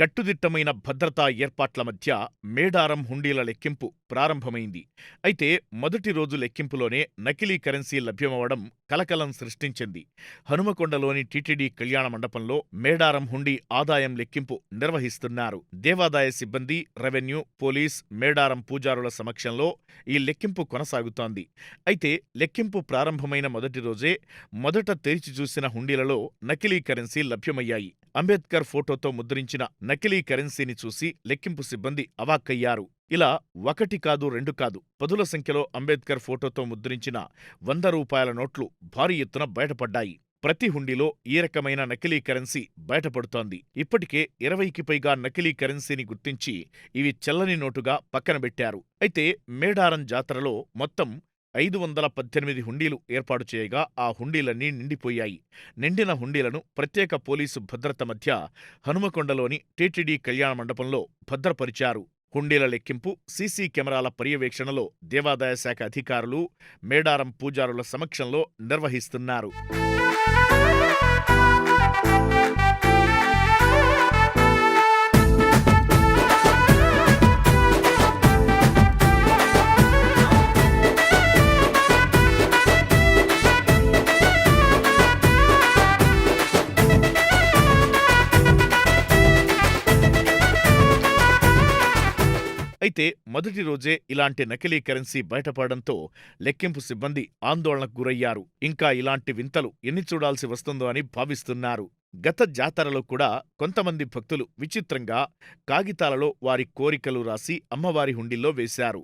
కట్టుదిట్టమైన భద్రతా ఏర్పాట్ల మధ్య మేడారం హుండీల లెక్కింపు ప్రారంభమైంది. అయితే మొదటి రోజు లెక్కింపులోనే నకిలీ కరెన్సీ లభ్యమవడం కలకలం సృష్టించింది. హనుమకొండలోని టీటీడీ కళ్యాణ మండపంలో మేడారం హుండీ ఆదాయం లెక్కింపు నిర్వహిస్తున్నారు. దేవాదాయ సిబ్బంది, రెవెన్యూ, పోలీస్, మేడారం పూజారుల సమక్షంలో ఈ లెక్కింపు కొనసాగుతోంది. అయితే లెక్కింపు ప్రారంభమైన మొదటి రోజే మొదట తెరిచి చూసిన హుండీలలో నకిలీ కరెన్సీ లభ్యమయ్యాయి. అంబేద్కర్ ఫోటోతో ముద్రించిన నకిలీ కరెన్సీని చూసి లెక్కింపు సిబ్బంది అవాక్కయ్యారు. ఇలా ఒకటి కాదు రెండు కాదు పదుల సంఖ్యలో అంబేద్కర్ ఫోటోతో ముద్రించిన వంద రూపాయల నోట్లు భారీ ఎత్తున బయటపడ్డాయి. ప్రతి హుండీలో ఈ రకమైన నకిలీ కరెన్సీ బయటపడుతోంది. ఇప్పటికే ఇరవైకి పైగా నకిలీ కరెన్సీని గుర్తించి ఇవి చెల్లని నోటుగా పక్కనబెట్టారు. అయితే మేడారం జాతరలో మొత్తం ఐదు వందల పద్దెనిమిది హుండీలు ఏర్పాటు చేయగా ఆ హుండీలన్నీ నిండిపోయాయి. నిండిన హుండీలను ప్రత్యేక పోలీసు భద్రత మధ్య హనుమకొండలోని టీటీడీ కళ్యాణ మండపంలో భద్రపరిచారు. హుండీల లెక్కింపు సీసీ కెమెరాల పర్యవేక్షణలో దేవాదాయ శాఖ అధికారులు, మేడారం పూజారుల సమక్షంలో నిర్వహిస్తున్నారు. అయితే మొదటి రోజే ఇలాంటి నకిలీ కరెన్సీ బయటపడడంతో లెక్కింపు సిబ్బంది ఆందోళనకు గురయ్యారు. ఇంకా ఇలాంటి వింతలు ఎన్ని చూడాల్సి వస్తుందో అని భావిస్తున్నారు. గత జాతరలో కూడా కొంతమంది భక్తులు విచిత్రంగా కాగితాలలో వారి కోరికలు రాసి అమ్మవారి హుండీల్లో వేశారు.